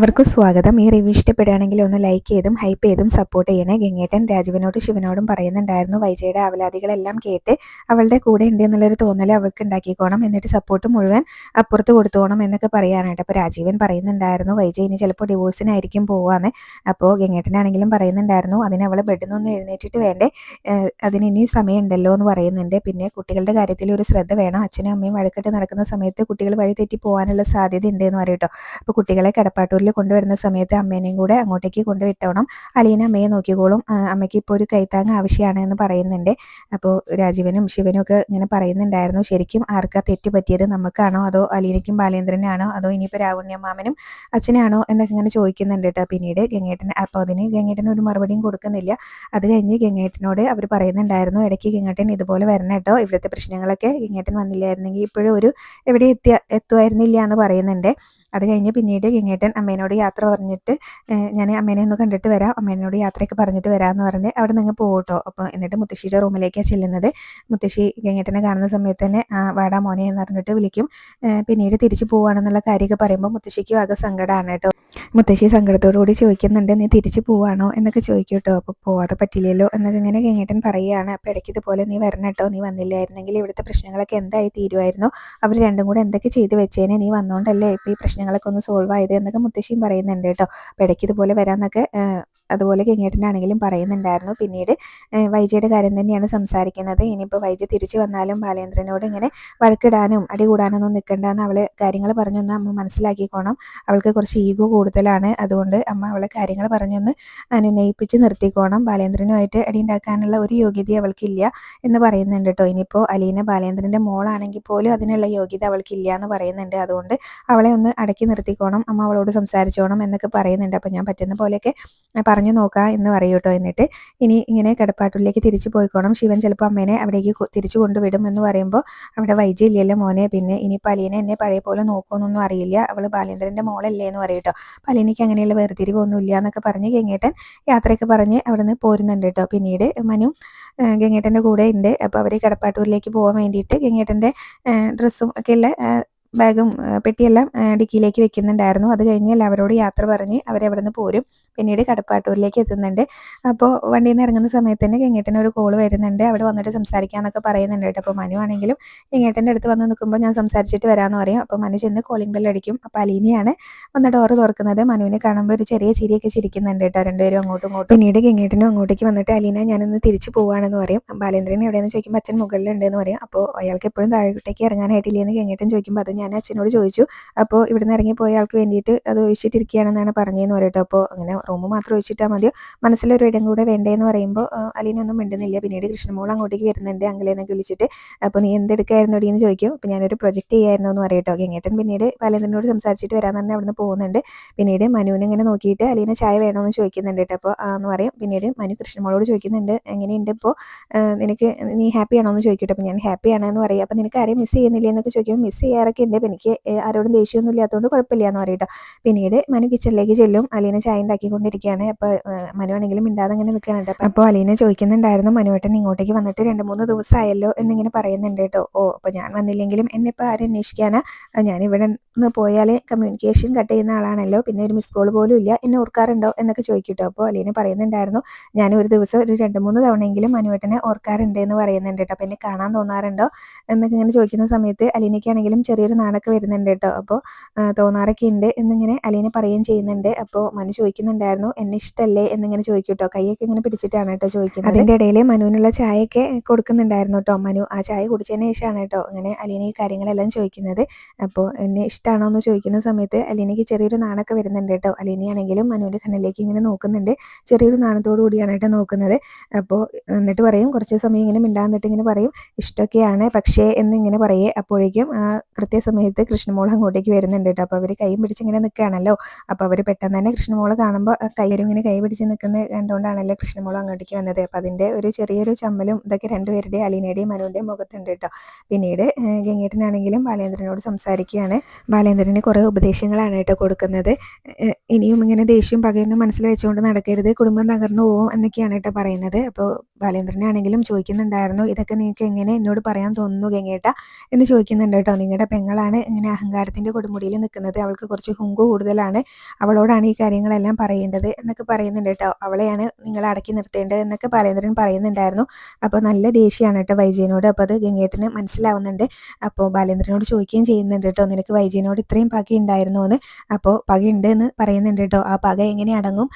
അവർക്ക് സ്വാഗതം. ഈ റിവ്യൂ ഇഷ്ടപ്പെടുകയാണെങ്കിൽ ഒന്ന് ലൈക്ക് ചെയ്തും ഹൈപ്പ് ചെയ്തും സപ്പോർട്ട് ചെയ്യണേ. ഗംഗേട്ടൻ രാജുവിനോട് ശിവനോടും പറയുന്നുണ്ടായിരുന്നു. വൈജയുടെ അവലാദികളെല്ലാം കേട്ട് അവളുടെ കൂടെ ഉണ്ട് എന്നുള്ളൊരു തോന്നൽ അവൾക്ക് ഉണ്ടാക്കിക്കോണം. എന്നിട്ട് സപ്പോർട്ട് മുഴുവൻ അപ്പുറത്ത് കൊടുത്തോണം എന്നൊക്കെ പറയാനായിട്ട് അപ്പോൾ രാജീവൻ പറയുന്നുണ്ടായിരുന്നു വൈജയ് ഇനി ചിലപ്പോൾ ഡിവോഴ്സിനായിരിക്കും പോവാന്ന്. അപ്പോൾ ഗംഗേട്ടനാണെങ്കിലും പറയുന്നുണ്ടായിരുന്നു അതിന് അവളെ ബെഡിൽ നിന്ന് എഴുന്നേറ്റിട്ട് വേണ്ടേ? അതിന് ഇനി സമയമുണ്ടല്ലോ എന്ന് പറയുന്നുണ്ട്. പിന്നെ കുട്ടികളുടെ കാര്യത്തിൽ ഒരു ശ്രദ്ധ വേണം. അച്ഛനും അമ്മയും വഴക്കിട്ട് നടക്കുന്ന സമയത്ത് കുട്ടികൾ വഴി തെറ്റി പോകാനുള്ള സാധ്യത ഉണ്ട് എന്ന് പറയട്ടോ അപ്പോൾ കുട്ടികളെ കിടപ്പാട്ടൂരിൽ കൊണ്ടുവരുന്ന സമയത്ത് അമ്മേനെയും കൂടെ അങ്ങോട്ടേക്ക് കൊണ്ടുവിട്ടോണം. അലീന അമ്മയെ നോക്കിക്കോളും. അമ്മയ്ക്ക് ഇപ്പോൾ ഒരു കൈത്താങ് ആവശ്യമാണ് എന്ന് പറയുന്നുണ്ട്. അപ്പോൾ രാജീവനും ശിവനും ഒക്കെ ഇങ്ങനെ പറയുന്നുണ്ടായിരുന്നു. ശരിക്കും ആർക്കാ തെറ്റ് പറ്റിയത് നമുക്കാണോ? അതോ അലീനയ്ക്കും ബാലേന്ദ്രനാണോ? അതോ ഇനിയിപ്പോൾ രാവണ്യമാമനും അച്ഛനാണോ? എന്നൊക്കെ ഇങ്ങനെ ചോദിക്കുന്നുണ്ട് കേട്ടോ. പിന്നീട് ഗംഗേട്ടൻ അപ്പോൾ അതിന് ഗംഗേട്ടൻ ഒരു മറുപടിയും കൊടുക്കുന്നില്ല. അത് കഴിഞ്ഞ് ഗംഗേട്ടനോട് അവർ പറയുന്നുണ്ടായിരുന്നു ഇടയ്ക്ക് ഗംഗേട്ടൻ ഇതുപോലെ വരണം കേട്ടോ. ഇവിടുത്തെ പ്രശ്നങ്ങളൊക്കെ ഗംഗേട്ടൻ വന്നില്ലായിരുന്നെങ്കിൽ ഇപ്പോഴും ഒരു എവിടെ എത്തിയ എത്തുമായിരുന്നില്ല എന്ന് പറയുന്നുണ്ട്. അത് കഴിഞ്ഞ് പിന്നീട് ഗംഗേട്ടൻ അമ്മേനോട് യാത്ര പറഞ്ഞിട്ട് ഞാൻ അമ്മേനെ ഒന്ന് കണ്ടിട്ട് വരാം. അമ്മേനോട് യാത്രയൊക്കെ പറഞ്ഞിട്ട് വരാമെന്ന് പറഞ്ഞ് അവിടെ നിന്ന് പോകട്ടോ അപ്പോൾ എന്നിട്ട് മുത്തശ്ശിയുടെ റൂമിലേക്കാണ് ചെല്ലുന്നത്. മുത്തശ്ശി ഗംഗേട്ടനെ കാണുന്ന സമയത്ത് തന്നെ ആ വാടാ മോനെ എന്ന് പറഞ്ഞിട്ട് വിളിക്കും. പിന്നീട് തിരിച്ചു പോവുകയാണെന്നുള്ള കാര്യമൊക്കെ പറയുമ്പോൾ മുത്തശ്ശിക്കും ആകെ സങ്കടമാണ് കേട്ടോ. മുത്തശ്ശി സങ്കടത്തോടുകൂടി ചോദിക്കുന്നുണ്ട് നീ തിരിച്ചു പോവാണോ? എന്നൊക്കെ ചോദിക്കും കേട്ടോ. അപ്പോൾ പോവാതെ പറ്റില്ലല്ലോ എന്നൊക്കെ ഇങ്ങനെ ഗംഗേട്ടൻ പറയുകയാണ്. അപ്പോൾ ഇടയ്ക്ക് ഇതുപോലെ നീ വരണം കേട്ടോ നീ വന്നില്ലായിരുന്നെങ്കിൽ ഇവിടുത്തെ പ്രശ്നങ്ങളൊക്കെ എന്തായി തീരുമായിരുന്നു? അവർ രണ്ടും കൂടെ എന്തൊക്കെ ചെയ്ത് വെച്ചേനെ? നീ വന്നുകൊണ്ടല്ലേ ഇപ്പോൾ ഈ പ്രശ്നങ്ങളൊക്കെ ഒന്ന് സോൾവ് ആയത്? എന്നൊക്കെ മുത്തശ്ശിയും പറയുന്നുണ്ട് കേട്ടോ. അപ്പോൾ ഇടയ്ക്ക് ഇതുപോലെ വരാമെന്നൊക്കെ അതുപോലെ കിങ്ങേട്ടനാണെങ്കിലും പറയുന്നുണ്ടായിരുന്നു. പിന്നീട് വൈജയുടെ കാര്യം തന്നെയാണ് സംസാരിക്കുന്നത്. ഇനിയിപ്പോൾ വൈജ തിരിച്ചു വന്നാലും ബാലേന്ദ്രനോട് ഇങ്ങനെ വഴക്കിടാനും അടി കൂടാനൊന്നും നിൽക്കണ്ടെന്ന് അവൾ കാര്യങ്ങൾ പറഞ്ഞൊന്ന് അമ്മ മനസ്സിലാക്കിക്കോണം. അവൾക്ക് കുറച്ച് ഈഗോ കൂടുതലാണ്. അതുകൊണ്ട് അമ്മ അവളെ കാര്യങ്ങൾ പറഞ്ഞൊന്ന് അനുനയിപ്പിച്ച് നിർത്തിക്കോണം. ബാലേന്ദ്രനുമായിട്ട് അടി ഉണ്ടാക്കാനുള്ള ഒരു യോഗ്യത അവൾക്കില്ല എന്ന് പറയുന്നുണ്ട് കേട്ടോ. ഇനിയിപ്പോൾ അലീന ബാലേന്ദ്രന്റെ മോളാണെങ്കിൽ പോലും അതിനുള്ള യോഗ്യത അവൾക്കില്ല എന്ന് പറയുന്നുണ്ട്. അതുകൊണ്ട് അവളെ ഒന്ന് അടക്കി നിർത്തിക്കോണം. അമ്മ അവളോട് സംസാരിച്ചോണം എന്നൊക്കെ പറയുന്നുണ്ട്. അപ്പോൾ ഞാൻ പറ്റുന്ന പോലെയൊക്കെ പറഞ്ഞു നോക്കാം എന്ന് പറയൂ കേട്ടോ എന്നിട്ട് ഇനി ഇങ്ങനെ കിടപ്പാട്ടിലേക്ക് തിരിച്ചു പോയിക്കോണം. ശിവൻ ചിലപ്പോൾ അമ്മേനെ അവിടേക്ക് തിരിച്ചു കൊണ്ടുവിടും എന്ന് പറയുമ്പോൾ അവിടെ വൈജി ഇല്ലല്ലോ മോനെ. പിന്നെ ഇനി പലീനെ എന്നെ പഴയ പോലെ നോക്കുമെന്നൊന്നും അറിയില്ല. അവൾ ബാലേന്ദ്രന്റെ മോളല്ലേ എന്ന് പറയും കേട്ടോ പലീനയ്ക്ക് അങ്ങനെയുള്ള വേർതിരിവൊന്നുമില്ല എന്നൊക്കെ പറഞ്ഞ് ഗംഗേട്ടൻ യാത്രയൊക്കെ പറഞ്ഞ് അവിടെ നിന്ന് പോരുന്നുണ്ട് കേട്ടോ പിന്നീട് മനു ഗംഗേട്ടന്റെ കൂടെ ഉണ്ട് അപ്പോൾ അവർ കിടപ്പാട്ടൂരിലേക്ക് പോകാൻ വേണ്ടിയിട്ട് ഗംഗേട്ടന്റെ ഡ്രസ്സും ഒക്കെയുള്ള ബാഗും പെട്ടിയെല്ലാം ഡിക്കിയിലേക്ക് വെക്കുന്നുണ്ടായിരുന്നു. അത് കഴിഞ്ഞ് എല്ലാവരോട് യാത്ര പറഞ്ഞ് അവരവിടെ നിന്ന് പോരും. പിന്നീട് കടപ്പാട്ടൂരിലേക്ക് എത്തുന്നുണ്ട്. അപ്പോൾ വണ്ടിയിൽ നിന്ന് ഇറങ്ങുന്ന സമയത്ത് തന്നെ ഗംഗേട്ടന് ഒരു കോൾ വരുന്നുണ്ട്. അവിടെ വന്നിട്ട് സംസാരിക്കാമെന്നൊക്കെ പറയുന്നുണ്ട് കേട്ടോ. അപ്പോൾ മനു ആണെങ്കിലും ഗംഗേട്ടന്റെ അടുത്ത് വന്ന് നിൽക്കുമ്പോൾ ഞാൻ സംസാരിച്ചിട്ട് വരാമെന്ന് പറയും. അപ്പോൾ മനു ചെന്ന് കോളിംഗ് ബെൽ അടിക്കും. അപ്പോൾ അലീനയാണ് വന്ന് ഡോറ് തുറക്കുന്നത്. മനുവിനെ കാണുമ്പോൾ ഒരു ചെറിയ ചിരിയൊക്കെ ചിരിക്കുന്നുണ്ട് കേട്ടോ രണ്ടുപേരും അങ്ങോട്ടും ഇങ്ങോട്ടും. പിന്നീട് ഗംഗേട്ടനും അങ്ങോട്ടേക്ക് വന്നിട്ട് അലീന ഞാനൊന്ന് തിരിച്ചു പോവാണെന്ന് പറയും. ബാലേന്ദ്രൻ എവിടെയെന്ന് ചോദിക്കുമ്പോൾ അച്ഛൻ മുകളിലുണ്ടെന്ന് പറയും. അപ്പോൾ അയാൾക്ക് എപ്പോഴും താഴോട്ടേക്ക് ഇറങ്ങാനായിട്ടില്ലെന്ന് ഗംഗേട്ടൻ ചോദിക്കുമ്പോൾ അത് ഞാൻ അച്ഛനോട് ചോദിച്ചു. അപ്പോൾ ഇവിടുന്ന് ഇറങ്ങി പോയ ആൾക്ക് വേണ്ടിയിട്ട് അത് ഒഴിച്ചിട്ടിരിക്കുകയാണെന്നാണ് പറഞ്ഞതെന്ന് പറയട്ടോ അപ്പോൾ അങ്ങനെ റൂം മാത്രം ഒഴിച്ചിട്ടാൽ മതിയോ മനസ്സിലൊരു ഇടം കൂടെ വേണ്ടേന്ന് പറയുമ്പോൾ അലീനൊന്നും മിണ്ടുന്നില്ല. പിന്നീട് കൃഷ്ണമോൾ അങ്ങോട്ടേക്ക് വരുന്നുണ്ട് അങ്കിലേന്നൊക്കെ വിളിച്ചിട്ട്. അപ്പോൾ നീ എന്തെടുക്കായിരുന്നു എന്ന് ചോദിക്കും. അപ്പോൾ ഞാനൊരു പ്രൊജക്റ്റ് ചെയ്യായിരുന്നു എന്ന് പറയട്ടോ ഗംഗേട്ടൻ പിന്നീട് ബാലേന്ദ്രനോട് സംസാരിച്ചിട്ട് വരാൻ തന്നെ അവിടുന്ന് പോകുന്നുണ്ട്. പിന്നീട് മനുവിനെ ഇങ്ങനെ നോക്കിയിട്ട് അലീന ചായ വേണമെന്ന് ചോദിക്കുന്നുണ്ട് കേട്ടോ. അപ്പോൾ എന്ന് പറയും. പിന്നീട് മനു കൃഷ്ണമോളോട് ചോദിക്കുന്നുണ്ട്. എങ്ങനെയുണ്ട് ഇപ്പോൾ നിനക്ക് നീ ഹാപ്പി ആണോ? എന്ന് ചോദിക്കട്ടെ അപ്പോൾ ഞാൻ ഹാപ്പി ആണെന്ന് പറയും. അപ്പോൾ നിനക്ക് ആരെയും മിസ് ചെയ്യുന്നില്ല? എന്നൊക്കെ ചോദിക്കുമ്പോൾ മിസ് ചെയ്യാറൊക്കെ ഉണ്ട്. എനിക്ക് ആരോടും ദേഷ്യമൊന്നും ഇല്ലാത്തതുകൊണ്ട് കുഴപ്പമില്ല എന്ന് പറയട്ടോ പിന്നീട് മനു കിച്ചണിലേക്ക് ചെല്ലും. അലീന ചായ ഉണ്ടാക്കിക്കൊണ്ടിരിക്കുകയാണ് അപ്പോൾ മനുവാണെങ്കിലും മിണ്ടാതെ അങ്ങനെ നിൽക്കാനുണ്ട് അപ്പോൾ അലീനെ ചോദിക്കുന്നുണ്ടായിരുന്നു മനുവേട്ടൻ ഇങ്ങോട്ടേക്ക് വന്നിട്ട് രണ്ട് മൂന്ന് ദിവസമായല്ലോ എന്നിങ്ങനെ പറയുന്നുണ്ട് കേട്ടോ. ഓ അപ്പോൾ ഞാൻ വന്നില്ലെങ്കിലും എന്നെ ഇപ്പോൾ ആരും അന്വേഷിക്കാനാ? ഞാൻ ഇവിടെ നിന്ന് പോയാൽ കമ്മ്യൂണിക്കേഷൻ കട്ട് ചെയ്യുന്ന ആളാണല്ലോ. പിന്നെ ഒരു മിസ് കോൾ പോലും ഇല്ല. എന്നെ ഓർക്കാറുണ്ടോ എന്നൊക്കെ ചോദിക്കട്ടോ അപ്പോൾ അലീന പറയുന്നുണ്ടായിരുന്നു ഞാൻ ഒരു ദിവസം ഒരു രണ്ട് മൂന്ന് തവണയെങ്കിലും മനുവേട്ടനെ ഓർക്കാറുണ്ട് എന്ന് പറയുന്നുണ്ട് കേട്ടോ. അപ്പോൾ എന്നെ കാണാൻ തോന്നാറുണ്ടോ എന്നൊക്കെ ഇങ്ങനെ ചോദിക്കുന്ന സമയത്ത് അലീനയ്ക്കാണെങ്കിലും ചെറിയൊരു നാടൊക്കെ വരുന്നുണ്ട് കേട്ടോ. അപ്പോൾ തോന്നാറൊക്കെ ഉണ്ട് എന്നിങ്ങനെ അലീന പറയുകയും ചെയ്യുന്നുണ്ട്. അപ്പോൾ മനു ചോദിക്കുന്നുണ്ടായിരുന്നു എന്നെ ഇഷ്ടമല്ലേ എന്നിങ്ങനെ ചോദിക്കും കേട്ടോ കൈയൊക്കെ ഇങ്ങനെ പിടിച്ചിട്ടാണ് കേട്ടോ ചോദിക്കുന്നത്. അതിന്റെ ഇടയിൽ മനുവിനുള്ള ചായയൊക്കെ കൊടുക്കുന്നുണ്ടായിരുന്നു കേട്ടോ. മനു ആ ചായ കുടിച്ചതിന് ശേഷമാണ് കേട്ടോ ഇങ്ങനെ അലീന ഈ കാര്യങ്ങളെല്ലാം ചോദിക്കുന്നത്. അപ്പോൾ എന്നെ ഇഷ്ടമാണോ എന്ന് ചോദിക്കുന്ന സമയത്ത് അലീനയ്ക്ക് ചെറിയൊരു നാണൊക്കെ വരുന്നുണ്ട് കേട്ടോ. അലീനയാണെങ്കിലും മനുവിന്റെ കണ്ണിലേക്ക് ഇങ്ങനെ നോക്കുന്നുണ്ട്. ചെറിയൊരു നാണത്തോടു കൂടിയാണ് കേട്ടോ നോക്കുന്നത്. അപ്പോൾ എന്നിട്ട് പറയും കുറച്ച് സമയം ഇങ്ങനെ മിണ്ടാന്നിട്ട് ഇങ്ങനെ പറയും ഇഷ്ടമൊക്കെയാണ് പക്ഷേ എന്നിങ്ങനെ പറയേ അപ്പോഴേക്കും കൃത്യസമയത്ത് കൃഷ്ണമോൾ അങ്ങോട്ടേക്ക് വരുന്നുണ്ട് കേട്ടോ. അപ്പോൾ അവർ കൈയും പിടിച്ച് ഇങ്ങനെ നിൽക്കുകയാണല്ലോ അപ്പോൾ അവർ പെട്ടെന്ന് തന്നെ കൃഷ്ണമോൾ കാണുമ്പോൾ കയ്യരും ഇങ്ങനെ കൈ പിടിച്ച് നിൽക്കുന്നത് കണ്ടുകൊണ്ടാണല്ലോ കൃഷ്ണമോളം അങ്ങോട്ടേക്ക് വന്നത്. അപ്പം അതിന്റെ ഒരു ചെറിയൊരു ചമ്മലും ഇതൊക്കെ രണ്ടുപേരുടെയും അലീനയുടെയും മനുവിന്റെയും മുഖത്തുണ്ട് കേട്ടോ. പിന്നീട് ഗംഗേട്ടനാണെങ്കിലും ബാലേന്ദ്രനോട് സംസാരിക്കുകയാണ്. ബാലേന്ദ്രന് കുറേ ഉപദേശങ്ങളാണ് കേട്ടോ കൊടുക്കുന്നത്. ഇനിയും ഇങ്ങനെ ദേഷ്യം പകയൊന്നും മനസ്സിൽ വെച്ചുകൊണ്ട് നടക്കരുത്. കുടുംബം തകർന്നു പോവും എന്നൊക്കെയാണ് കേട്ടോ പറയുന്നത്. അപ്പോൾ ബാലേന്ദ്രനാണെങ്കിലും ചോദിക്കുന്നുണ്ടായിരുന്നു ഇതൊക്കെ നിങ്ങൾക്ക് എങ്ങനെ എന്നോട് പറയാൻ തോന്നുന്നു ഗംഗേട്ട? എന്ന് ചോദിക്കുന്നുണ്ട് കേട്ടോ. നിങ്ങളുടെ പെങ്ങളാണ് ഇങ്ങനെ അഹങ്കാരത്തിന്റെ കൊടുമുടിയിൽ നിൽക്കുന്നത്. അവൾക്ക് കുറച്ച് ഹുങ്കു കൂടുതലാണ്. അവളോടാണ് ഈ കാര്യങ്ങളെല്ലാം പറയേണ്ടത് എന്നൊക്കെ പറയുന്നുണ്ട് കേട്ടോ. അവളെയാണ് നിങ്ങൾ അടക്കി നിർത്തേണ്ടത് എന്നൊക്കെ ബാലേന്ദ്രൻ പറയുന്നുണ്ടായിരുന്നു. അപ്പോൾ നല്ല ദേഷ്യമാണ് കേട്ടോ വൈജയനോട്. അപ്പോൾ അത് ഗംഗേട്ടന് മനസ്സിലാവുന്നുണ്ട്. അപ്പോൾ ബാലേന്ദ്രനോട് ചോദിക്കുകയും ചെയ്യുന്നുണ്ട് കേട്ടോ നിനക്ക് വൈജയനോട് ഇത്രയും പക ഉണ്ടായിരുന്നു എന്ന് അപ്പോൾ പകയുണ്ട് എന്ന് പറയുന്നുണ്ട് കേട്ടോ. ആ പക എങ്ങനെ അടങ്ങും?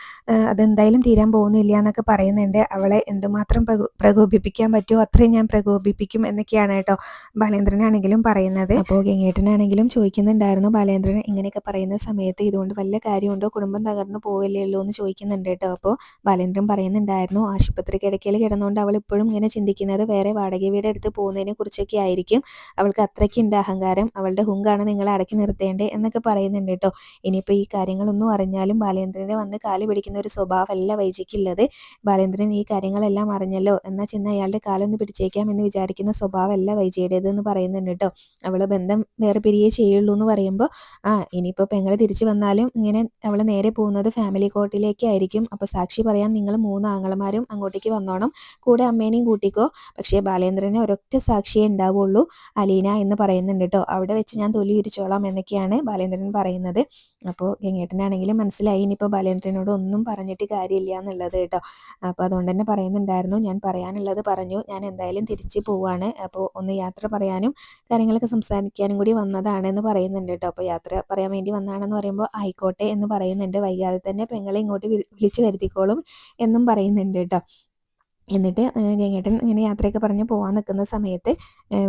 അതെന്തായാലും തീരാൻ പോകുന്നില്ല എന്നൊക്കെ പറയുന്നുണ്ട്. അവളെ എന്തുമാത്രം പ്രകോപിപ്പിക്കാൻ പറ്റുമോ അത്രയും ഞാൻ പ്രകോപിപ്പിക്കും എന്നൊക്കെയാണ് കേട്ടോ ബാലേന്ദ്രനാണെങ്കിലും പറയുന്നത്. അപ്പോൾ ഗംഗേട്ടനാണെങ്കിലും ചോദിക്കുന്നുണ്ടായിരുന്നു. ബാലേന്ദ്രൻ ഇങ്ങനെയൊക്കെ പറയുന്ന സമയത്ത് ഇതുകൊണ്ട് വല്ല കാര്യമുണ്ടോ? കുടുംബം തകർന്നു പോവില്ലല്ലോ എന്ന് ചോദിക്കുന്നുണ്ട് കേട്ടോ. അപ്പോൾ ബാലേന്ദ്രൻ പറയുന്നുണ്ടായിരുന്നു ആശുപത്രി കിടക്കയിൽ കിടന്നുകൊണ്ട് അവൾ ഇപ്പോഴും ഇങ്ങനെ ചിന്തിക്കുന്നത് വേറെ വാടക വീട് എടുത്ത് പോകുന്നതിനെ കുറിച്ചൊക്കെ ആയിരിക്കും. അവൾക്ക് അത്രയ്ക്കുണ്ട് അഹങ്കാരം. അവളുടെ ഹുങ്കാണ് നിങ്ങളെ അടക്കി നിർത്തേണ്ടത് എന്നൊക്കെ പറയുന്നുണ്ട് കേട്ടോ. ഇനിയിപ്പോൾ ഈ കാര്യങ്ങളൊന്നും അറിഞ്ഞാലും ബാലേന്ദ്രനെ വന്ന് കാൽ പിടിക്കുന്ന ഒരു സ്വഭാവമല്ല വൈജിക്കുള്ളത് ബാലേന്ദ്രൻ ഈ കാര്യങ്ങളെല്ലാം അറിഞ്ഞല്ലോ. എന്നാൽ ചെന്ന് അയാളുടെ കാലൊന്ന് പിടിച്ചേക്കാം എന്ന് വിചാരിക്കുന്ന സ്വഭാവമല്ല വൈജിയുടേത് എന്ന് പറയുന്നുണ്ട് കേട്ടോ. അവൾ ബന്ധം വേറെ പിരിയേ ചെയ്യുള്ളൂ എന്ന് പറയുമ്പോൾ ആ ഇനിയിപ്പോൾ പെങ്ങളെ തിരിച്ചു വന്നാലും ഇങ്ങനെ അവൾ നേരെ പോകുന്നത് ഫാമിലി കോർട്ടിലേക്കായിരിക്കും അപ്പോൾ സാക്ഷി പറയാൻ നിങ്ങൾ മൂന്ന് ആങ്ങളമാരും അങ്ങോട്ടേക്ക് വന്നോണം. കൂടെ അമ്മേനെയും കൂട്ടിക്കോ. പക്ഷേ ബാലേന്ദ്രനെ ഒരൊറ്റ സാക്ഷിയേ ഉണ്ടാവുള്ളൂ അലീന എന്ന് പറയുന്നുണ്ട് കേട്ടോ അവിടെ വെച്ച് ഞാൻ തൊലി ഇരിച്ചോളാം എന്നൊക്കെയാണ് ബാലേന്ദ്രൻ പറയുന്നത്. അപ്പോൾ ഗംഗേട്ടനാണെങ്കിലും മനസ്സിലായി. ഇനിയിപ്പോൾ ബാലേന്ദ്രനോട് ഒന്നും പറഞ്ഞിട്ട് കാര്യമില്ല എന്നുള്ളത് കേട്ടോ അപ്പോൾ അതുകൊണ്ട് തന്നെ പറയുന്നുണ്ടായിരുന്നു. ഞാൻ പറയാനുള്ളത് പറഞ്ഞു. ഞാൻ എന്തായാലും തിരിച്ച് പോവാണ്. അപ്പോൾ ഒന്ന് യാത്ര പറയാനും കാര്യങ്ങളൊക്കെ സംസാരിക്കാനും കൂടി വന്നതാണ് എന്ന് പറയുന്നുണ്ട് കേട്ടോ അപ്പോൾ യാത്ര പറയാൻ വേണ്ടി വന്നതാണെന്ന് പറയുമ്പോൾ ആയിക്കോട്ടെ എന്ന് പറയുന്നുണ്ട്. വൈകാതെ തന്നെ പെങ്ങളെ ഇങ്ങോട്ട് വിളിച്ചു വരുത്തിക്കോളും എന്നും പറയുന്നുണ്ട് കേട്ടോ. എന്നിട്ട് ഗംഗേട്ടൻ ഇങ്ങനെ യാത്രയൊക്കെ പറഞ്ഞ് പോകാൻ നിൽക്കുന്ന സമയത്ത്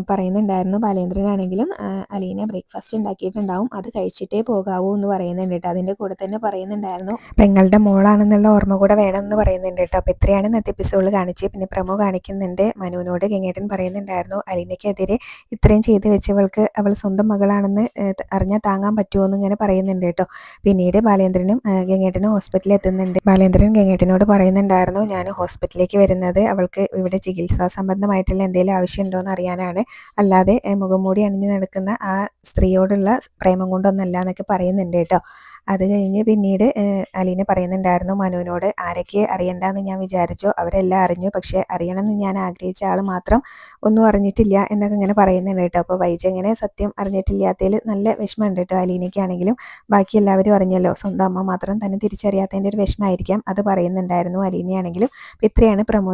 പറയുന്നുണ്ടായിരുന്നു ബാലേന്ദ്രനാണെങ്കിലും അലീന ബ്രേക്ക്ഫാസ്റ്റ് ഉണ്ടാക്കിയിട്ടുണ്ടാവും അത് കഴിച്ചിട്ടേ പോകാവൂ എന്ന് പറയുന്നുണ്ട് കേട്ടോ. അതിന്റെ കൂടെ തന്നെ പറയുന്നുണ്ടായിരുന്നു പെങ്ങളുടെ മോളാണെന്നുള്ള ഓർമ്മ കൂടെ വേണമെന്ന് പറയുന്നുണ്ട് കേട്ടോ. അപ്പോൾ എത്രയാണ് ഇന്നത്തെ എപ്പിസോഡിൽ കാണിച്ച്. പിന്നെ പ്രമോ കാണിക്കുന്നുണ്ട് മനുവിനോട് ഗംഗേട്ടൻ പറയുന്നുണ്ടായിരുന്നു അലീനയ്ക്കെതിരെ ഇത്രയും ചെയ്ത് വെച്ചവൾക്ക് അവൾ സ്വന്തം മകളാണെന്ന് അറിഞ്ഞാൽ താങ്ങാൻ പറ്റുമോ എന്ന് ഇങ്ങനെ പറയുന്നുണ്ട് കേട്ടോ. പിന്നീട് ബാലേന്ദ്രനും ഗംഗേട്ടനും ഹോസ്പിറ്റലിൽ എത്തുന്നുണ്ട്. ബാലേന്ദ്രൻ ഗംഗേട്ടനോട് പറയുന്നുണ്ടായിരുന്നു ഞാൻ ഹോസ്പിറ്റലിലേക്ക് വരുന്നത് ചെയ്യുന്നത് അവൾക്ക് ഇവിടെ ചികിത്സാ സംബന്ധമായിട്ടുള്ള എന്തെങ്കിലും ആവശ്യമുണ്ടോ എന്ന് അറിയാനാണ്. അല്ലാതെ മുഖംമൂടി അണിഞ്ഞു നടക്കുന്ന ആ സ്ത്രീയോടുള്ള പ്രേമം കൊണ്ടൊന്നല്ല എന്നൊക്കെ പറയുന്നുണ്ട് കേട്ടോ. അത് കഴിഞ്ഞ് പിന്നീട് അലീന പറയുന്നുണ്ടായിരുന്നു മനുവിനോട് ആരൊക്കെ അറിയണ്ടെന്ന് ഞാൻ വിചാരിച്ചു. അവരെല്ലാം അറിഞ്ഞു. പക്ഷേ അറിയണമെന്ന് ഞാൻ ആഗ്രഹിച്ച ആൾ മാത്രം ഒന്നും അറിഞ്ഞിട്ടില്ല എന്നൊക്കെ ഇങ്ങനെ പറയുന്നുണ്ട് കേട്ടോ. അപ്പോൾ വൈജങ്ങനെ സത്യം അറിഞ്ഞിട്ടില്ലാത്തതിൽ നല്ല വിഷമമുണ്ട് കേട്ടോ അലീനയ്ക്കാണെങ്കിലും. ബാക്കി എല്ലാവരും അറിഞ്ഞല്ലോ സ്വന്തം അമ്മ മാത്രം തന്നെ തിരിച്ചറിയാത്തതിന്റെ ഒരു വിഷമമായിരിക്കാം. അത് പറയുന്നുണ്ടായിരുന്നു അലീനയാണെങ്കിലും. ഇത്രയാണ് പ്രമോ